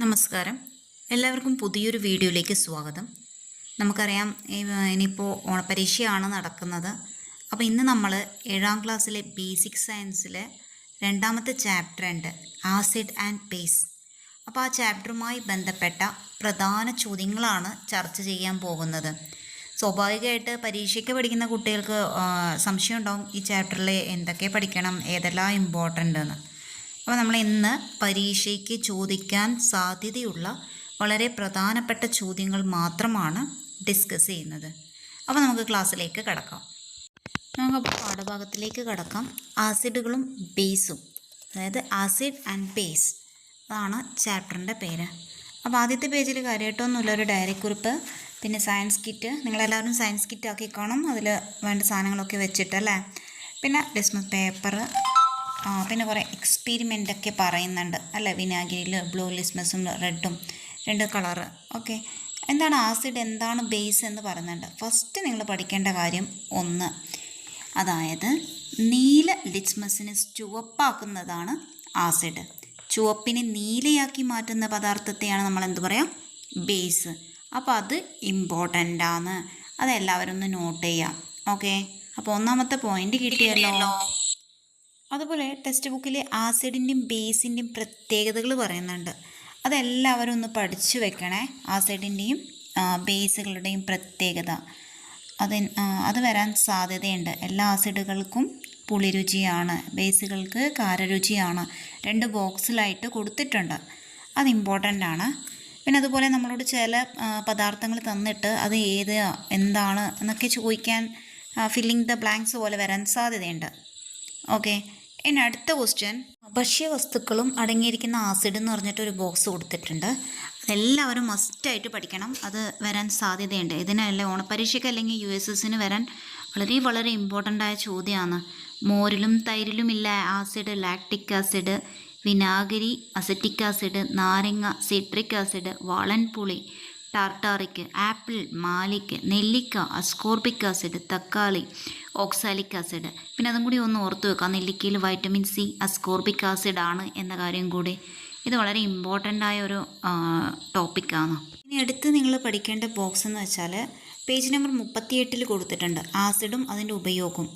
നമസ്കാരം. എല്ലാവർക്കും പുതിയൊരു വീഡിയോയിലേക്ക് സ്വാഗതം. നമുക്കറിയാം ഇനിയിപ്പോൾ ഓണപ്പരീക്ഷയാണ് നടക്കുന്നത്. അപ്പോൾ ഇന്ന് നമ്മൾ ഏഴാം ക്ലാസ്സിലെ ബേസിക് സയൻസിലെ രണ്ടാമത്തെ ചാപ്റ്റർ ഉണ്ട് ആസിഡ് ആൻഡ് ബേസ് അപ്പോൾ ആ ചാപ്റ്ററുമായി ബന്ധപ്പെട്ട പ്രധാന ചോദ്യങ്ങളാണ് ചർച്ച ചെയ്യാൻ പോകുന്നത്. സ്വാഭാവികമായിട്ട് പരീക്ഷയ്ക്ക് പഠിക്കുന്ന കുട്ടികൾക്ക് സംശയം ഉണ്ടാവും ഈ ചാപ്റ്ററിൽ എന്തൊക്കെ പഠിക്കണം ഏതെല്ലാം ഇമ്പോർട്ടന്റ് എന്ന്. അപ്പോൾ നമ്മൾ ഇന്ന് പരീക്ഷയ്ക്ക് ചോദിക്കാൻ സാധ്യതയുള്ള വളരെ പ്രധാനപ്പെട്ട ചോദ്യങ്ങൾ മാത്രമാണ് ഡിസ്കസ് ചെയ്യുന്നത്. അപ്പോൾ നമുക്ക് ക്ലാസ്സിലേക്ക് കടക്കാം. നമുക്ക് പാഠഭാഗത്തിലേക്ക് കടക്കാം. ആസിഡുകളും ബേസും അതായത് ആസിഡ് ആൻഡ് ബേസ് അതാണ് ചാപ്റ്ററിന്റെ പേര്. അപ്പോൾ ആദ്യത്തെ പേജിൽ കാര്യമായിട്ടൊന്നുമില്ല ഒരു ഡയറി കുറിപ്പ് പിന്നെ സയൻസ് കിറ്റ് നിങ്ങളെല്ലാവരും സയൻസ് കിറ്റ് ആക്കി കാണും. അതിൽ വേണ്ട സാധനങ്ങളൊക്കെ വെച്ചിട്ടല്ലേ? പിന്നെ ഡിസ്മസ് പേപ്പർ പിന്നെ കുറേ എക്സ്പെരിമെന്റ് ഒക്കെ പറയുന്നുണ്ട്. അല്ലേ? വിനാഗിരിയിൽ ബ്ലൂ ലിസ്മസും റെഡും രണ്ട് കളറ് ഓക്കെ എന്താണ് ആസിഡ് എന്താണ് ബേസ് എന്ന് പറയുന്നുണ്ട്. ഫസ്റ്റ് നിങ്ങൾ പഠിക്കേണ്ട കാര്യം ഒന്ന്. അതായത് നീല ലിസ്മസിനെ ചുവപ്പാക്കുന്നതാണ് ആസിഡ് ചുവപ്പിനെ നീലയാക്കി മാറ്റുന്ന പദാർത്ഥത്തെയാണ് നമ്മൾ എന്ത് പറയാം? ബേസ് അപ്പോൾ അത് ഇമ്പോർട്ടന്റ് ആണ്. അതെല്ലാവരും ഒന്ന് നോട്ട് ചെയ്യാം. ഓക്കെ അപ്പോൾ ഒന്നാമത്തെ പോയിന്റ് കിട്ടിയല്ലോ. അതുപോലെ ടെക്സ്റ്റ് ബുക്കിലെ ആസിഡിന്റെയും ബേസിന്റെയും പ്രത്യേകതകൾ പറയുന്നുണ്ട്. അതെല്ലാവരും ഒന്ന് പഠിച്ചു വെക്കണേ. ആസിഡിന്റെയും ബേസുകളുടെയും പ്രത്യേകത. അത് അത് വരാൻ സാധ്യതയുണ്ട്. എല്ലാ ആസിഡുകൾക്കും പുളിരുചിയാണ്. ബേസുകൾക്ക് കാരരുചിയാണ്. രണ്ട് ബോക്സിലായിട്ട് കൊടുത്തിട്ടുണ്ട്. അത് ഇമ്പോർട്ടന്റ് ആണ്. പിന്നെ അതുപോലെ നമ്മളോട് ചില പദാർത്ഥങ്ങൾ തന്നിട്ട് അത് ഏത് എന്താണ് എന്നൊക്കെ ചോദിക്കാൻ ഫില്ലിംഗ് ദ ബ്ലാങ്ക്സ് പോലെ വരാൻ സാധ്യതയുണ്ട്. ഓക്കെ ഇനി അടുത്ത ക്വസ്റ്റ്യൻ ഭക്ഷ്യവസ്തുക്കളും അടങ്ങിയിരിക്കുന്ന ആസിഡ് എന്ന് പറഞ്ഞിട്ട് ഒരു ബോക്സ് കൊടുത്തിട്ടുണ്ട്. അതെല്ലാവരും മസ്റ്റായിട്ട് പഠിക്കണം. അത് വരാൻ സാധ്യതയുണ്ട്. ഇതിനല്ല ഓണപ്പരീക്ഷയ്ക്ക് അല്ലെങ്കിൽ യു എസ് എസിന് വരാൻ വളരെ വളരെ ഇമ്പോർട്ടന്റ് ആയ ചോദ്യമാണ്. മോരിലും തൈരിലും ഇല്ല ആസിഡ് ലാക്ടിക് ആസിഡ് വിനാഗിരി അസറ്റിക് ആസിഡ് നാരങ്ങ സിട്രിക് ആസിഡ് വാളൻപുളി ടാർട്ടാറിക് ആപ്പിൾ മാലിക് നെല്ലിക്ക അസ്കോർബിക് ആസിഡ് തക്കാളി ഓക്സാലിക് ആസിഡ്. പിന്നെ അതും കൂടി ഒന്ന് ഓർത്ത് വെക്കാം. നെല്ലിക്കയിൽ വൈറ്റമിൻ സി അസ്കോർബിക് ആസിഡ് ആണ് എന്ന കാര്യം കൂടി. ഇത് വളരെ ഇമ്പോർട്ടന്റ് ആയ ഒരു ടോപ്പിക്കാണ് ഇനി അടുത്ത് നിങ്ങൾ പഠിക്കേണ്ട ബോക്സ് എന്ന് വെച്ചാൽ പേജ് നമ്പർ മുപ്പത്തിയെട്ടിൽ കൊടുത്തിട്ടുണ്ട്. ആസിഡും അതിന്റെ ഉപയോഗവും.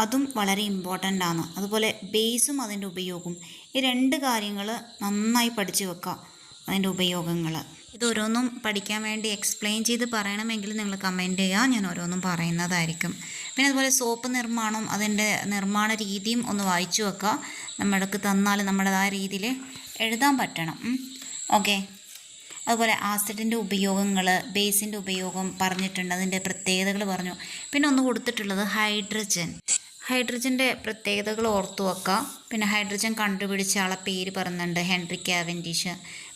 അതും വളരെ ഇമ്പോർട്ടന്റ് ആണ്. അതുപോലെ ബേസും അതിന്റെ ഉപയോഗവും. ഈ രണ്ട് കാര്യങ്ങൾ നന്നായി പഠിച്ചു വെക്കുക അതിന്റെ ഉപയോഗങ്ങൾ. ഇതോരോന്നും പഠിക്കാൻ വേണ്ടി എക്സ്പ്ലെയിൻ ചെയ്ത് പറയണമെങ്കിൽ നിങ്ങൾ കമന്റ് ചെയ്യുക. ഞാൻ ഓരോന്നും പറയുന്നതായിരിക്കും. പിന്നെ അതുപോലെ സോപ്പ് നിർമ്മാണം അതിന്റെ നിർമ്മാണ രീതിയും ഒന്ന് വായിച്ചു വെക്കുക. നമ്മൾക്ക് തന്നാൽ നമ്മുടേതായ രീതിയിൽ എഴുതാൻ പറ്റണം. ഓക്കെ അതുപോലെ ആസിഡിന്റെ ഉപയോഗങ്ങൾ ബേസിന്റെ ഉപയോഗം പറഞ്ഞിട്ടുണ്ട്. അതിന്റെ പ്രത്യേകതകൾ പറഞ്ഞു. പിന്നെ ഒന്ന് കൊടുത്തിട്ടുള്ളത് ഹൈഡ്രജൻ ഹൈഡ്രജന്റെ പ്രത്യേകതകൾ ഓർത്തു വെക്കുക. പിന്നെ ഹൈഡ്രജൻ കണ്ടുപിടിച്ച ആളെ പേര് പറയുന്നുണ്ട് ഹെൻറി കാവൻഡിഷ്.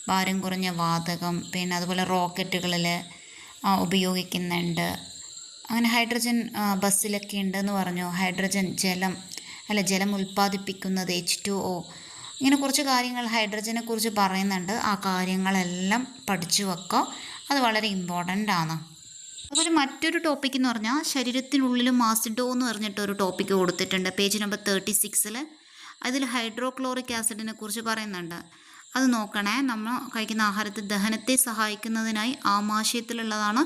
ഭാരം കുറഞ്ഞ വാതകം പിന്നെ അതുപോലെ റോക്കറ്റുകളിൽ ഉപയോഗിക്കുന്നുണ്ട്. അങ്ങനെ ഹൈഡ്രജൻ ബസ്സിലൊക്കെ ഉണ്ടെന്ന് പറഞ്ഞു. ഹൈഡ്രജൻ ജലം അല്ല ജലം ഉൽപ്പാദിപ്പിക്കുന്നത് എച്ച് ടു ഒ ഇങ്ങനെ കുറച്ച് കാര്യങ്ങൾ ഹൈഡ്രജനെ കുറിച്ച് പറയുന്നുണ്ട്. ആ കാര്യങ്ങളെല്ലാം പഠിച്ചു വെക്കുക അത് വളരെ ഇമ്പോർട്ടന്റ് ആണ്. അതുപോലെ മറ്റൊരു ടോപ്പിക് എന്ന് പറഞ്ഞാൽ ശരീരത്തിനുള്ളിലും ആസിഡോ എന്ന് പറഞ്ഞിട്ട് ഒരു ടോപ്പിക് കൊടുത്തിട്ടുണ്ട്. പേജ് നമ്പർ തേർട്ടി സിക്സിൽ അതിൽ ഹൈഡ്രോക്ലോറിക് ആസിഡിനെ കുറിച്ച് പറയുന്നുണ്ട്. അത് നോക്കണേ. നമ്മൾ കഴിക്കുന്ന ആഹാരത്തെ ദഹനത്തെ സഹായിക്കുന്നതിനായി ആമാശയത്തിലുള്ളതാണ്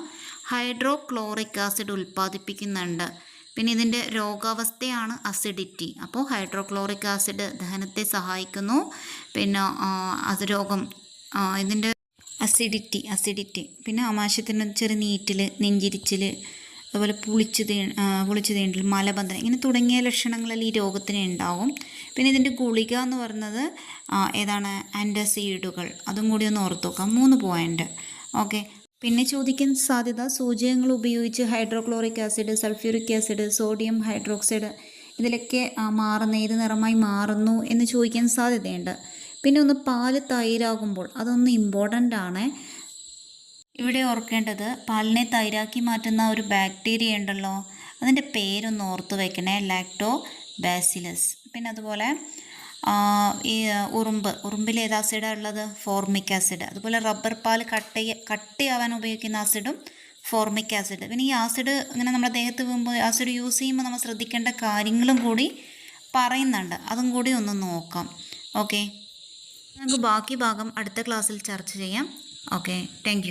ഹൈഡ്രോക്ലോറിക് ആസിഡ് ഉൽപ്പാദിപ്പിക്കുന്നുണ്ട്. പിന്നെ ഇതിന്റെ രോഗാവസ്ഥയാണ് അസിഡിറ്റി. അപ്പോൾ ഹൈഡ്രോക്ലോറിക് ആസിഡ് ദഹനത്തെ സഹായിക്കുന്നു. പിന്നെ അത് രോഗം ഇതിന്റെ അസിഡിറ്റി അസിഡിറ്റി. പിന്നെ ആമാശയത്തിന്റെ ചെറിയ നീറ്റിൽ നെഞ്ചിരിച്ചിൽ അതുപോലെ പുളിച്ചു തീ പുളിച്ച് തീണ്ടൽ മലബന്ധനം ഇങ്ങനെ തുടങ്ങിയ ലക്ഷണങ്ങളിൽ ഈ രോഗത്തിന് ഉണ്ടാവും. പിന്നെ ഇതിന്റെ ഗുളിക എന്ന് പറയുന്നത് ഏതാണ് ആന്റസീഡുകൾ അതും കൂടി ഒന്ന് ഓർത്ത് നോക്കാം. മൂന്ന് പോയിന്റ് ഓക്കെ പിന്നെ ചോദിക്കാൻ സാധ്യത സൂചകങ്ങൾ ഉപയോഗിച്ച് hydrochloric acid sulphuric acid sodium hydroxide ഇതിലൊക്കെ മാറുന്ന ഏത് നിറമായി മാറുന്നു എന്ന് ചോദിക്കാൻ സാധ്യതയുണ്ട്. പിന്നെ ഒന്ന് പാൽ തൈരാകുമ്പോൾ അതൊന്ന് ഇമ്പോർട്ടന്റ് ആണ്. ഇവിടെ ഓർക്കേണ്ടത് പാലിനെ തൈരാക്കി മാറ്റുന്ന ഒരു ബാക്ടീരിയ ഉണ്ടല്ലോ. അതിന്റെ പേരൊന്ന് ഓർത്ത് വെക്കണേ. ലാക്ടോ ബാസിലസ് പിന്നെ അതുപോലെ ഈ ഉറുമ്പ്. ഉറുമ്പിൽ ഏത് ആസിഡാണ് ഉള്ളത്? ഫോർമിക് ആസിഡ് അതുപോലെ റബ്ബർ പാൽ കട്ട് കട്ടിയാവാൻ ഉപയോഗിക്കുന്ന ആസിഡും ഫോർമിക് ആസിഡ് പിന്നെ ഈ ആസിഡ് ഇങ്ങനെ നമ്മുടെ ദേഹത്ത് വീഴുമ്പോൾ ആസിഡ് യൂസ് ചെയ്യുമ്പോൾ നമ്മൾ ശ്രദ്ധിക്കേണ്ട കാര്യങ്ങളും കൂടി പറയുന്നുണ്ട്. അതും കൂടി ഒന്ന് നോക്കാം. ഓക്കെ നമുക്ക് ബാക്കി ഭാഗം അടുത്ത ക്ലാസ്സിൽ ചർച്ച ചെയ്യാം. Okay thank